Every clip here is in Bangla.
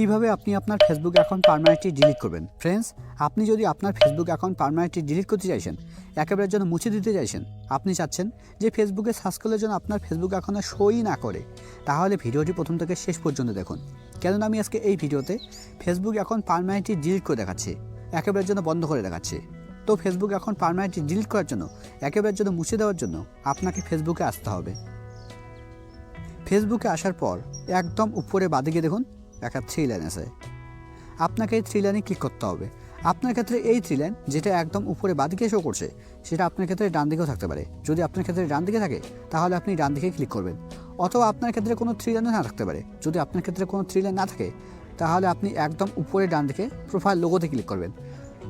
কীভাবে আপনি আপনার ফেসবুক অ্যাকাউন্ট পারমানেন্টলি ডিলিট করবেন? ফ্রেন্ডস আপনি যদি আপনার ফেসবুক অ্যাকাউন্ট পারমানেন্টলি ডিলিট করতে চাইছেন একেবারে জন্য মুছে দিতে চাইছেন, আপনি চাচ্ছেন যে ফেসবুকে সার্চ করলে যেন আপনার ফেসবুক অ্যাকাউন্টে সই না করে, তাহলে ভিডিওটি প্রথম থেকে শেষ পর্যন্ত দেখুন। কেননা আমি আজকে এই ভিডিওতে ফেসবুক অ্যাকাউন্ট পারমানেন্টলি ডিলিট করে দেখাচ্ছি একেবারে জন্য বন্ধ করে দেখাচ্ছি। তো ফেসবুক অ্যাকাউন্ট পারমানেন্টলি ডিলিট করার জন্য একেবারে জন্য মুছে দেওয়ার জন্য আপনাকে ফেসবুকে আসতে হবে। ফেসবুকে আসার পর একদম উপরে বাদিকে দেখুন একটা থ্রি লাইন আছে। আপনাকে এই থ্রি লাইনে ক্লিক করতে হবে। আপনার ক্ষেত্রে এই থ্রি লাইন যেটা একদম উপরে বাদিকে শো করছে, সেটা আপনার ক্ষেত্রে ডান দিকেও থাকতে পারে। যদি আপনার ক্ষেত্রে ডান দিকে থাকে, তাহলে আপনি ডান দিকে ক্লিক করবেন। অথবা আপনার ক্ষেত্রে কোনো থ্রি লাইনও না থাকতে পারে। যদি আপনার ক্ষেত্রে কোনো থ্রি লাইন না থাকে, তাহলে আপনি একদম উপরে ডান দিকে প্রোফাইল লোগোতে ক্লিক করবেন।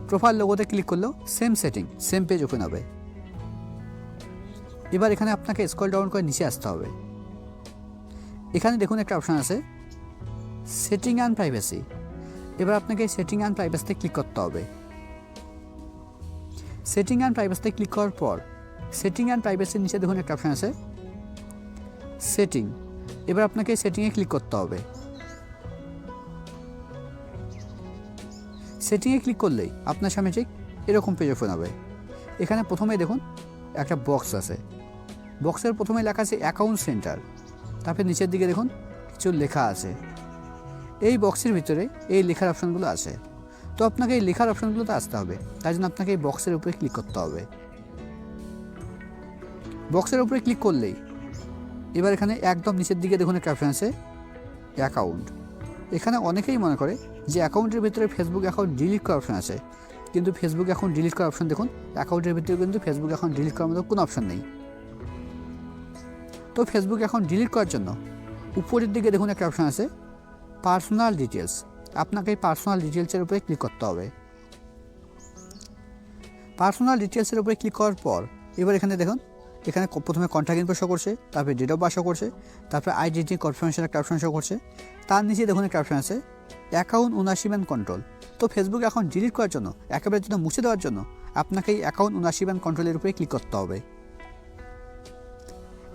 প্রোফাইল লোগোতে ক্লিক করলেও same setting same page open হবে। এবার এখানে আপনাকে স্কল ডাউন করে নিচে আসতে হবে। এখানে দেখুন একটা অপশান আছে সেটিং অ্যান্ড প্রাইভেসি এবার আপনাকে সেটিং অ্যান্ড প্রাইভেসিতে ক্লিক করতে হবে। সেটিং অ্যান্ড প্রাইভেসিতে ক্লিক করার পর সেটিং অ্যান্ড প্রাইভেসির নিচে দেখুন একটা অপশান আছে। সেটিং এবার আপনাকে সেটিংয়ে ক্লিক করতে হবে। সেটিংয়ে ক্লিক করলেই আপনার সামনে ঠিক এরকম পেজ ফোন হবে। এখানে প্রথমে দেখুন একটা বক্স আছে। বক্সের প্রথমে লেখা আছে অ্যাকাউন্ট সেন্টার তারপরে নিচের দিকে দেখুন কিছু লেখা আছে। এই বক্সের ভিতরে এই লেখার অপশানগুলো আছে। তো আপনাকে এই লেখার অপশানগুলোতে আসতে হবে। তাই জন্য আপনাকে এই বক্সের উপরে ক্লিক করতে হবে। বক্সের উপরে ক্লিক করলেই এবার এখানে একদম নিচের দিকে দেখুন একটা অপশান আছে অ্যাকাউন্ট এখানে অনেকেই মনে করে যে অ্যাকাউন্টের ভিতরে ফেসবুক অ্যাকাউন্ট ডিলিট করার অপশান আছে। কিন্তু ফেসবুক অ্যাকাউন্ট ডিলিট করার অপশান দেখুন অ্যাকাউন্টের ভিতরে কিন্তু ফেসবুক অ্যাকাউন্ট ডিলিট করার মতো কোনো অপশান নেই। তো ফেসবুক অ্যাকাউন্ট ডিলিট করার জন্য উপরের দিকে দেখুন একটা অপশান আছে পার্সোনাল ডিটেলস আপনাকে এই পার্সোনাল ডিটেলসের উপরে ক্লিক করতে হবে। পার্সোনাল ডিটেলসের উপরে ক্লিক করার পর, এবার এখানে দেখুন, এখানে প্রথমে কন্ট্যাক্ট ইনফো শো করছে, তারপরে ডেট অফ বার্থ শো করছে, তারপরে আইডেন্টি কনফার্মেশন একটা অপশন শো করছে। তার নিচে দেখুন একটা অপশন আছে অ্যাকাউন্ট ওনারশিপ অ্যান্ড কন্ট্রোল তো ফেসবুক অ্যাকাউন্ট ডিলিট করার জন্য, একেবারে জন্য মুছে দেওয়ার জন্য, আপনাকে এই অ্যাকাউন্ট ওনারশিপ অ্যান্ড কন্ট্রোলের উপরে ক্লিক করতে হবে।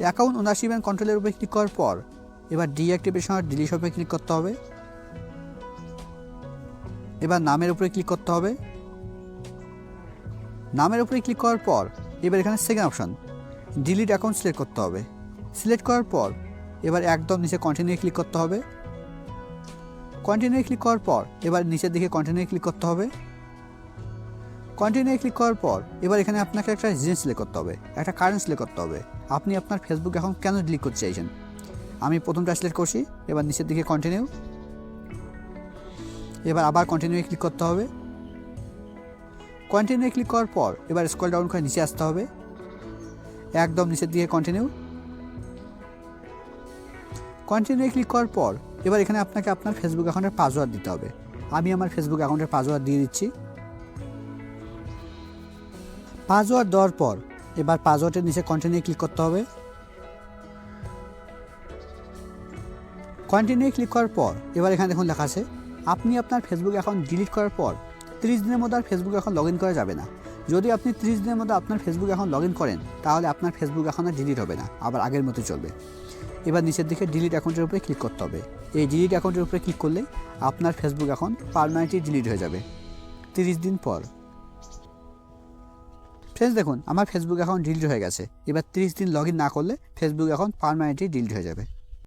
অ্যাকাউন্ট ওনারশিপ অ্যান্ড কন্ট্রোলের উপরে ক্লিক করার পর এবার ডিঅ্যাক্টিভেশন আর ডিলিট উপরে ক্লিক করতে হবে। এবার নামের উপরে ক্লিক করতে হবে। নামের উপরে ক্লিক করার পর এবার এখানে second option delete account select করতে হবে। সিলেক্ট করার পর এবার একদম নিচে কন্টিনিউ ক্লিক করতে হবে। কন্টিনিউ ক্লিক করার পর এবার নিচের দিকে কন্টিনিউ ক্লিক করতে হবে। কন্টিনিউ ক্লিক করার পর এবার এখানে আপনাকে একটা রিজন সিলেক্ট করতে হবে, একটা কারেন্ট সিলেক্ট করতে হবে। আপনি আপনার ফেসবুক অ্যাকাউন্ট কেন ডিলিট করতে চাইছেন? আমি প্রথমটা সিলেক্ট করছি, এবার নিচের দিকে কন্টিনিউ এবার আবার কন্টিনিউ ক্লিক করতে হবে। কন্টিনিউ ক্লিক করার পর এবার স্ক্রল ডাউন করে নিচে আসতে হবে। একদম নিচের দিকে কন্টিনিউ কন্টিনিউ ক্লিক করার পর এবার এখানে আপনাকে আপনার ফেসবুক অ্যাকাউন্টের পাসওয়ার্ড দিতে হবে। আমি আমার ফেসবুক অ্যাকাউন্টের পাসওয়ার্ড দিয়ে দিচ্ছি। পাসওয়ার্ড দেওয়ার পর এবার পাসওয়ার্ডের নিচে কন্টিনিউ ক্লিক করতে হবে। কন্টিনিউ ক্লিক করার পর, এবার এখানে দেখুন লেখা আছে, আপনি আপনার ফেসবুক অ্যাকাউন্ট ডিলিট করার পর, তিরিশ দিনের মধ্যে আর ফেসবুক অ্যাকাউন্ট লগ ইন করা যাবে না। যদি আপনি তিরিশ দিনের মধ্যে আপনার ফেসবুক অ্যাকাউন্ট লগ ইন করেন, তাহলে আপনার ফেসবুক অ্যাকাউন্ট আর ডিলিট হবে না, আবার আগের মতো চলবে। এবার নিচের দিকে ডিলিট অ্যাকাউন্টের উপরে ক্লিক করতে হবে। এই ডিলিট অ্যাকাউন্টের উপরে ক্লিক করলে আপনার ফেসবুক অ্যাকাউন্ট পারমানেন্টলি ডিলিট হয়ে যাবে। তিরিশ দিন পর। ফ্রেন্ডস দেখুন, আমার ফেসবুক অ্যাকাউন্ট ডিলিট হয়ে গেছে। এবার তিরিশ দিন লগ ইন না করলে ফেসবুক অ্যাকাউন্ট পারমানেন্টলি ডিলিট হয়ে যাবে।